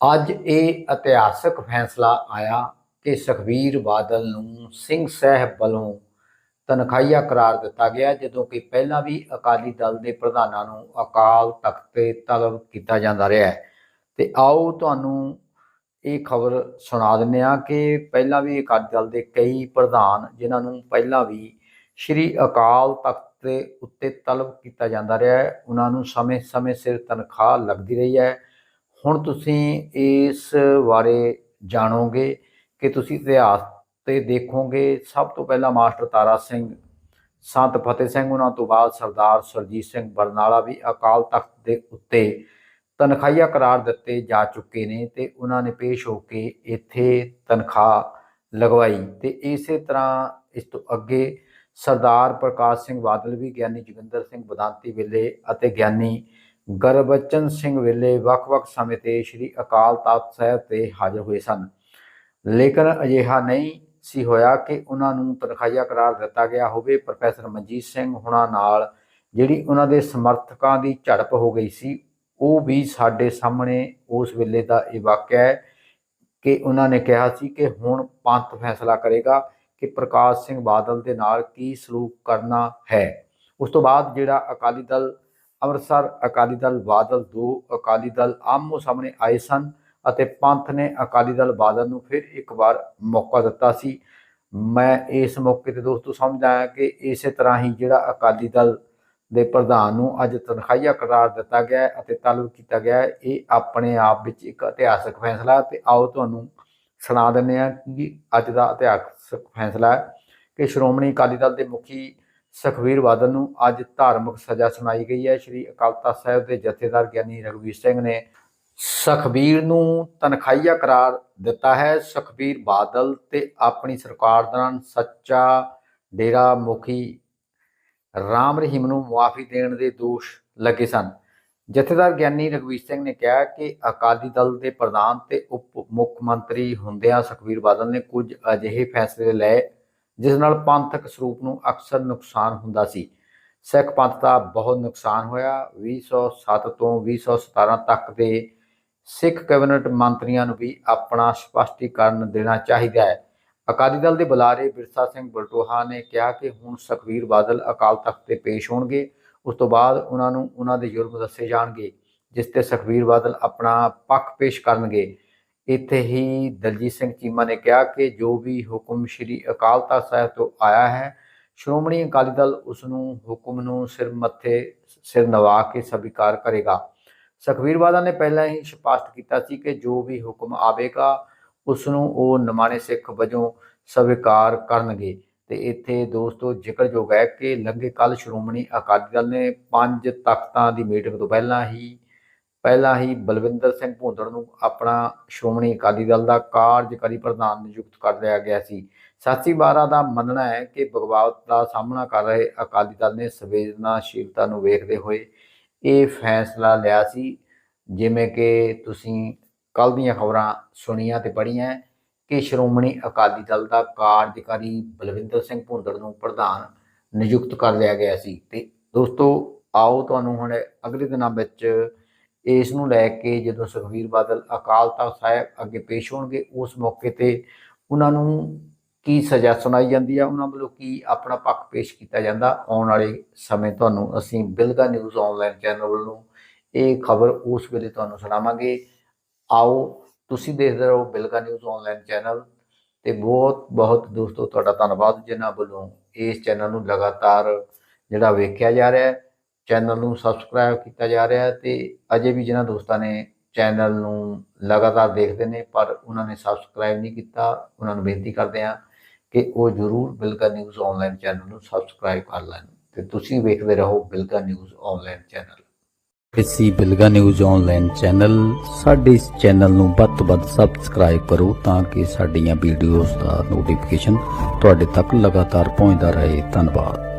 ਅੱਜ ਇਹ ਇਤਿਹਾਸਕ ਫੈਸਲਾ ਆਇਆ ਕਿ ਸੁਖਬੀਰ ਬਾਦਲ ਨੂੰ ਸਿੰਘ ਸਾਹਿਬ ਵੱਲੋਂ ਤਨਖਾਹੀਆ ਕਰਾਰ ਦਿੱਤਾ ਗਿਆ, ਜਦੋਂ ਕਿ ਪਹਿਲਾਂ ਵੀ ਅਕਾਲੀ ਦਲ ਦੇ ਪ੍ਰਧਾਨਾਂ ਨੂੰ ਅਕਾਲ ਤਖਤ ਤੇ ਤਲਬ ਕੀਤਾ ਜਾਂਦਾ ਰਿਹਾ ਹੈ। ਤੇ ਆਓ ਤੁਹਾਨੂੰ ਇਹ ਖਬਰ ਸੁਣਾ ਦਿੰਦੇ ਹਾਂ ਕਿ ਪਹਿਲਾਂ ਵੀ ਅਕਾਲੀ ਦਲ ਦੇ ਕਈ ਪ੍ਰਧਾਨ, ਜਿਨ੍ਹਾਂ ਨੂੰ ਪਹਿਲਾਂ ਵੀ ਸ਼੍ਰੀ ਅਕਾਲ ਤਖਤ ਦੇ ਉੱਤੇ ਤਲਬ ਕੀਤਾ ਜਾਂਦਾ ਰਿਹਾ ਹੈ, ਉਹਨਾਂ ਨੂੰ ਸਮੇਂ-ਸਮੇਂ ਸਿਰ ਤਨਖਾਹ ਲੱਗਦੀ ਰਹੀ ਹੈ। ਹੁਣ ਤੁਸੀਂ ਇਸ ਬਾਰੇ ਜਾਣੋਗੇ ਕਿ ਤੁਸੀਂ ਇਤਿਹਾਸ ਤੇ ਦੇਖੋਗੇ, ਸਭ ਤੋਂ ਪਹਿਲਾਂ ਮਾਸਟਰ ਤਾਰਾ ਸਿੰਘ, ਸੰਤ ਫਤਿਹ ਸਿੰਘ, ਉਹਨਾਂ ਤੋਂ ਬਾਅਦ ਸਰਦਾਰ ਸਰਜੀਤ ਸਿੰਘ ਬਰਨਾਲਾ ਵੀ ਅਕਾਲ ਤਖਤ ਦੇ ਉੱਤੇ ਤਨਖਾਹੀਆ ਕਰਾਰ ਦਿੱਤੇ ਜਾ ਚੁੱਕੇ ਨੇ ਤੇ ਉਹਨਾਂ ਨੇ ਪੇਸ਼ ਹੋ ਕੇ ਇੱਥੇ ਤਨਖਾਹ ਲਗਵਾਈ ਤੇ ਇਸੇ ਤਰ੍ਹਾਂ ਇਸ ਤੋਂ ਅੱਗੇ ਸਰਦਾਰ ਪ੍ਰਕਾਸ਼ ਸਿੰਘ ਬਾਦਲ ਵੀ ਗਿਆਨੀ ਜੋਗਿੰਦਰ ਸਿੰਘ ਬਦਾਂਤੀ ਵੇਲੇ ਅਤੇ ਗਿਆਨੀ ਗੁਰਬਚਨ ਸਿੰਘ ਵੇਲੇ ਵੱਖ-ਵੱਖ ਸਮੇਂ ਤੇ ਸ੍ਰੀ ਅਕਾਲ ਤਖਤ ਸਾਹਿਬ ਤੇ ਹਾਜ਼ਰ ਹੋਏ ਸਨ। ਲੇਕਿਨ ਅਜਿਹਾ ਨਹੀਂ ਸੀ ਹੋਇਆ ਕਿ ਉਹਨਾਂ ਨੂੰ ਤਨਖਾਹੀਆ ਕਰਾਰ ਦਿੱਤਾ ਗਿਆ ਹੋਵੇ। ਪ੍ਰੋਫੈਸਰ ਮਨਜੀਤ ਸਿੰਘ ਹੁਣਾਂ ਨਾਲ ਜਿਹੜੀ ਉਹਨਾਂ ਦੇ ਸਮਰਥਕਾਂ ਦੀ ਝੜਪ ਹੋ ਗਈ ਸੀ, ਉਹ ਵੀ ਸਾਡੇ ਸਾਹਮਣੇ ਉਸ ਵੇਲੇ ਦਾ ਇਹ ਵਾਕਿਆ ਹੈ ਕਿ ਉਹਨਾਂ ਨੇ ਕਿਹਾ ਸੀ ਕਿ ਹੁਣ ਪੰਥ ਫੈਸਲਾ ਕਰੇਗਾ ਕਿ ਪ੍ਰਕਾਸ਼ ਸਿੰਘ ਬਾਦਲ ਦੇ ਨਾਲ ਕੀ ਸਲੂਕ ਕਰਨਾ ਹੈ। ਉਸ ਤੋਂ ਬਾਅਦ ਜਿਹੜਾ ਅਕਾਲੀ ਦਲ ਅੰਮ੍ਰਿਤਸਰ ਅਕਾਲੀ ਦਲ, ਬਾਦਲ ਦੋ ਅਕਾਲੀ ਦਲ ਆਮੋ ਸਾਹਮਣੇ ਆਏ ਸਨ ਅਤੇ ਪੰਥ ਨੇ ਅਕਾਲੀ ਦਲ, ਬਾਦਲ ਨੂੰ ਫਿਰ ਇੱਕ ਵਾਰ ਮੌਕਾ ਦਿੱਤਾ ਸੀ। ਮੈਂ ਇਸ ਮੌਕੇ ਤੇ ਦੋਸਤੋ ਸਮਝ ਆਇਆ ਕਿ ਇਸੇ ਤਰ੍ਹਾਂ ਹੀ ਜਿਹੜਾ ਅਕਾਲੀ ਦਲ ਦੇ ਪ੍ਰਧਾਨ ਨੂੰ ਅੱਜ ਤਨਖਾਹੀਆ ਕਰਾਰ ਦਿੱਤਾ ਗਿਆ ਹੈ ਅਤੇ ਤਲਬ ਕੀਤਾ ਗਿਆ ਹੈ, ਇਹ ਆਪਣੇ ਆਪ ਵਿੱਚ ਇੱਕ ਇਤਿਹਾਸਕ ਫੈਸਲਾ ਹੈ ਤੇ ਆਓ ਤੁਹਾਨੂੰ ਸੁਣਾ ਦਿੰਦੇ ਹਾਂ ਕਿ ਅੱਜ ਦਾ ਇਤਿਹਾਸਕ ਫੈਸਲਾ ਹੈ ਕਿ ਸ਼੍ਰੋਮਣੀ ਅਕਾਲੀ ਦਲ ਦੇ ਮੁਖੀ ਸੁਖਬੀਰ ਬਾਦਲ ਨੂੰ ਅੱਜ ਧਾਰਮਿਕ ਸਜ਼ਾ ਸੁਣਾਈ ਗਈ ਹੈ। ਸ਼੍ਰੀ ਅਕਾਲ ਤਖਤ ਸਾਹਿਬ ਦੇ ਜਥੇਦਾਰ ਗਿਆਨੀ ਰਘਵੀਰ ਸਿੰਘ ਨੇ ਸੁਖਬੀਰ ਨੂੰ ਤਨਖਾਹੀਆ ਕਰਾਰ ਦਿੱਤਾ ਹੈ। ਸੁਖਬੀਰ ਬਾਦਲ ਤੇ ਆਪਣੀ ਸਰਕਾਰ ਦੌਰਾਨ ਸੱਚਾ ਡੇਰਾ ਮੁਖੀ ਰਾਮ ਰਹੀਮ ਨੂੰ ਮੁਆਫੀ ਦੇਣ ਦੇ ਦੋਸ਼ ਲੱਗੇ ਸਨ। ਜਥੇਦਾਰ ਗਿਆਨੀ ਰਘਵੀਰ ਸਿੰਘ ਨੇ ਕਿਹਾ ਕਿ ਅਕਾਲੀ ਦਲ ਦੇ ਪ੍ਰਧਾਨ ਤੇ ਉਪ ਮੁੱਖ ਮੰਤਰੀ ਹੁੰਦਿਆਂ ਸੁਖਬੀਰ ਬਾਦਲ ਨੇ ਕੁਝ ਅਜਿਹੇ ਫੈਸਲੇ ਲਏ ਜਿਸ ਨਾਲ ਪੰਥਕ ਸਰੂਪ ਨੂੰ ਅਕਸਰ ਨੁਕਸਾਨ ਹੁੰਦਾ ਸੀ। ਸਿੱਖ ਪੰਥ ਦਾ ਬਹੁਤ ਨੁਕਸਾਨ ਹੋਇਆ। 2007 ਤੋਂ 2017 ਤੱਕ ਦੇ ਸਿੱਖ ਕੈਬਨਿਟ ਮੰਤਰੀਆਂ ਨੂੰ ਵੀ ਆਪਣਾ ਸਪਸ਼ਟੀਕਰਨ ਦੇਣਾ ਚਾਹੀਦਾ ਹੈ। ਅਕਾਲੀ ਦਲ ਦੇ ਬੁਲਾਰੇ ਬਿਰਸਾ ਸਿੰਘ ਬਲਟੋਹਾ ਨੇ ਕਿਹਾ ਕਿ ਹੁਣ ਸੁਖਬੀਰ ਬਾਦਲ ਅਕਾਲ ਤਖਤ ਤੇ ਪੇਸ਼ ਹੋਣਗੇ। ਉਸ ਤੋਂ ਬਾਅਦ ਉਹਨਾਂ ਨੂੰ ਉਹਨਾਂ ਦੇ ਜੁਰਮ ਦੱਸੇ ਜਾਣਗੇ, ਜਿਸ ਤੇ ਸੁਖਬੀਰ ਬਾਦਲ ਆਪਣਾ ਪੱਖ ਪੇਸ਼ ਕਰਨਗੇ। ਇੱਥੇ ਹੀ ਦਲਜੀਤ ਸਿੰਘ ਚੀਮਾ ਨੇ ਕਿਹਾ ਕਿ ਜੋ ਵੀ ਹੁਕਮ ਸ੍ਰੀ ਅਕਾਲ ਤਖਤ ਸਾਹਿਬ ਤੋਂ ਆਇਆ ਹੈ, ਸ਼੍ਰੋਮਣੀ ਅਕਾਲੀ ਦਲ ਉਸ ਨੂੰ ਹੁਕਮ ਨੂੰ ਸਿਰ ਮੱਥੇ, ਸਿਰ ਨਵਾ ਕੇ ਸਵੀਕਾਰ ਕਰੇਗਾ। ਸੁਖਬੀਰ ਬਾਦਲ ਨੇ ਪਹਿਲਾਂ ਹੀ ਸਪਸ਼ਟ ਕੀਤਾ ਸੀ ਕਿ ਜੋ ਵੀ ਹੁਕਮ ਆਵੇਗਾ ਉਸ ਨੂੰ ਉਹ ਨਿਮਾਣੇ ਸਿੱਖ ਵਜੋਂ ਸਵੀਕਾਰ ਕਰਨਗੇ। ਤੇ ਇੱਥੇ ਦੋਸਤੋ, ਜ਼ਿਕਰਯੋਗ ਹੈ ਕਿ ਲੰਘੇ ਕੱਲ ਸ਼੍ਰੋਮਣੀ ਅਕਾਲੀ ਦਲ ਨੇ ਪੰਜ ਤਖਤਾਂ ਦੀ ਮੀਟਿੰਗ ਤੋਂ ਪਹਿਲਾਂ ਹੀ ਪਹਿਲਾਂ ਹੀ ਬਲਵਿੰਦਰ ਸਿੰਘ ਭੁੰਦੜ ਨੂੰ ਆਪਣਾ ਸ਼੍ਰੋਮਣੀ ਅਕਾਲੀ ਦਲ ਦਾ ਕਾਰਜਕਾਰੀ ਪ੍ਰਧਾਨ ਨਿਯੁਕਤ ਕਰ ਲਿਆ ਗਿਆ ਸੀ। ਸਾਚੀ ਬਾਰਾ ਦਾ ਮੰਨਣਾ ਹੈ ਕਿ ਬਗਵਾਤ ਦਾ ਸਾਹਮਣਾ ਕਰ ਰਹੇ ਅਕਾਲੀ ਦਲ ਨੇ ਸੰਵੇਦਨਾਸ਼ੀਲਤਾ ਨੂੰ ਵੇਖਦੇ ਹੋਏ ਇਹ ਫੈਸਲਾ ਲਿਆ ਸੀ। ਜਿਵੇਂ ਕਿ ਤੁਸੀਂ ਕੱਲ ਦੀਆਂ ਖਬਰਾਂ ਸੁਣੀਆਂ ਤੇ ਪੜ੍ਹੀਆਂ ਕਿ ਸ਼੍ਰੋਮਣੀ ਅਕਾਲੀ ਦਲ ਦਾ ਕਾਰਜਕਾਰੀ ਬਲਵਿੰਦਰ ਸਿੰਘ ਭੁੰਦੜ ਨੂੰ ਪ੍ਰਧਾਨ ਨਿਯੁਕਤ ਕਰ ਲਿਆ ਗਿਆ ਸੀ। ਤੇ ਦੋਸਤੋ, ਆਓ ਤੁਹਾਨੂੰ ਹੁਣ ਅਗਲੇ ਦਿਨਾਂ ਵਿੱਚ ਇਸ ਨੂੰ ਲੈ ਕੇ ਜਦੋਂ ਸੁਖਵੀਰ ਬਾਦਲ ਅਕਾਲ ਤਖਤ ਸਾਹਿਬ ਅੱਗੇ ਪੇਸ਼ ਹੋਣਗੇ, ਉਸ ਮੌਕੇ ਤੇ ਉਹਨਾਂ ਨੂੰ ਕੀ ਸਜ਼ਾ ਸੁਣਾਈ ਜਾਂਦੀ ਆ? ਉਹਨਾਂ ਵੱਲੋਂ ਕੀ ਆਪਣਾ ਪੱਖ ਪੇਸ਼ ਕੀਤਾ ਜਾਂਦਾ? ਆਉਣ ਵਾਲੇ ਸਮੇਂ ਤੁਹਾਨੂੰ ਅਸੀਂ ਬਿਲਗਾ ਨਿਊਜ਼ ਆਨਲਾਈਨ ਚੈਨਲ ਵੱਲੋਂ ਇਹ ਖਬਰ ਉਸ ਵੇਲੇ ਤੁਹਾਨੂੰ ਸੁਣਾਵਾਂਗੇ। ਆਓ, ਤੁਸੀਂ ਦੇਖਦੇ ਰਹੋ ਬਿਲਗਾ ਨਿਊਜ਼ ਆਨਲਾਈਨ ਚੈਨਲ ਤੇ ਬਹੁਤ ਬਹੁਤ ਦੋਸਤੋ, ਤੁਹਾਡਾ ਧੰਨਵਾਦ ਜਿਨ੍ਹਾਂ ਵੱਲੋਂ ਇਸ ਚੈਨਲ ਨੂੰ ਲਗਾਤਾਰ ਜਿਹੜਾ ਵੇਖਿਆ ਜਾ ਰਿਹਾ ਹੈ। ਚੈਨਲ ਨੂੰ ਸਬਸਕ੍ਰਾਈਬ ਕੀਤਾ ਜਾ ਰਿਹਾ ਹੈ ਤੇ ਅਜੇ ਵੀ ਜਿਨ੍ਹਾਂ ਦੋਸਤਾਂ ਨੇ ਚੈਨਲ ਨੂੰ ਲਗਾਤਾਰ ਦੇਖਦੇ ਨੇ, ਪਰ ਉਹਨਾਂ ਨੇ ਸਬਸਕ੍ਰਾਈਬ ਨਹੀਂ ਕੀਤਾ, ਉਹਨਾਂ ਨੂੰ ਬੇਨਤੀ ਕਰਦੇ ਹਾਂ ਕਿ ਉਹ ਜ਼ਰੂਰ ਬਿਲਕਾ ਨਿਊਜ਼ ਆਨਲਾਈਨ ਚੈਨਲ ਨੂੰ ਸਬਸਕ੍ਰਾਈਬ ਕਰ ਲੈਣ ਤੇ ਤੁਸੀਂ ਵੇਖਦੇ ਰਹੋ ਬਿਲਕਾ ਨਿਊਜ਼ ਆਨਲਾਈਨ ਚੈਨਲ ਇਸੀ ਬਿਲਗਾ ਨਿਊਜ਼ ਆਨਲਾਈਨ ਚੈਨਲ ਸਾਡੇ ਇਸ ਚੈਨਲ ਨੂੰ ਵੱਧ ਤੋਂ ਵੱਧ ਸਬਸਕ੍ਰਾਈਬ ਕਰੋ ਤਾਂ ਕਿ ਸਾਡੀਆਂ ਵੀਡੀਓਜ਼ ਦਾ ਨੋਟੀਫਿਕੇਸ਼ਨ ਤੁਹਾਡੇ ਤੱਕ ਲਗਾਤਾਰ ਪਹੁੰਚਦਾ ਰਹੇ। ਧੰਨਵਾਦ।